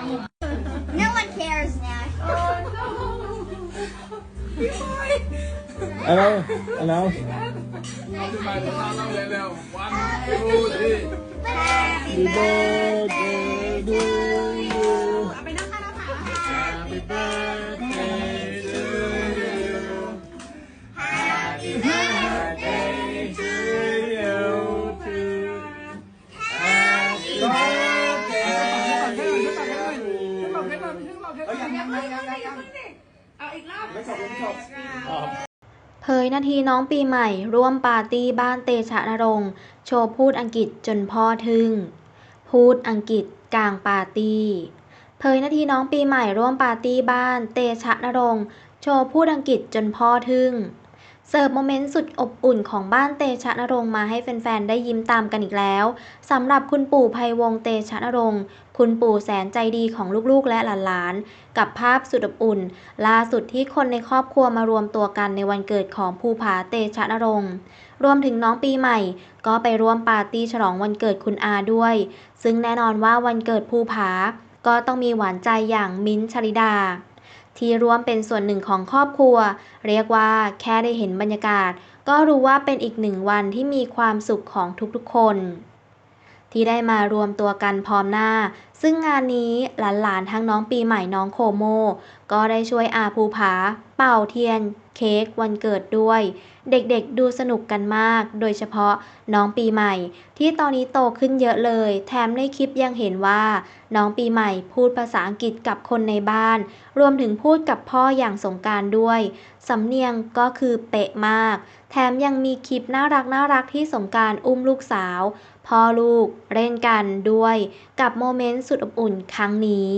No one cares now. Oh no. You're. Hello. Hello. เผยนาทีน้องปีใหม่ ร่วมปาร์ตี้บ้านเตชะนรงค์โชว์พูดอังกฤษจนพ่อทึ่ง พูดอังกฤษกลางปาร์ตี้เผยนาทีน้องปีใหม่ร่วมปาร์ตี้บ้านเตชะนรงค์โชว์พูดอังกฤษจนพ่อทึ่ง เสิร์ฟโมเมนต์สุดอบอุ่นของบ้านเตชะนรงมาให้แฟนๆ ได้ยิ้มตามกันอีกแล้วสำหรับคุณปู่ภัยวงศ์เตชะนรงคุณปู่แสนใจดีของลูกๆ และหลานๆ กับภาพสุดอบอุ่น ล่าสุดที่คนในครอบครัวมารวมตัวกันในวันเกิดของภูผาเตชะนรงรวมถึงน้องปีใหม่ ก็ไปร่วมปาร์ตี้ฉลองวันเกิดคุณอาด้วย ซึ่งแน่นอนว่าวันเกิดภูผาก็ต้องมีหวานใจอย่างมิ้นท์ชลิดา ที่ร่วมเป็นส่วนหนึ่งของครอบครัว เรียกว่าแค่ได้เห็นบรรยากาศ ก็รู้ว่าเป็นอีกหนึ่งวันที่มีความสุขของทุกๆคน ที่ได้มารวมตัวกันพร้อมหน้า ซึ่งงานนี้หลานๆทั้งน้องปีใหม่น้องโคโม ก็ได้ช่วยอาภูผา เป่าเทียน เค้กวันเกิดด้วย เด็กๆดูสนุกกันมาก โดยเฉพาะน้องปีใหม่ ที่ตอนนี้โตขึ้นเยอะเลย แถมในคลิปยังเห็นว่า น้องปีใหม่พูดภาษาอังกฤษกับคนในบ้าน รวมถึงพูดกับพ่ออย่างสงการด้วย สำเนียงก็คือเป๊ะมาก แถมยังมีคลิปน่ารักน่ารักที่สงการอุ้มลูกสาว พ่อลูกเล่นกันด้วย กับโมเมนต์สุดอบอุ่นครั้งนี้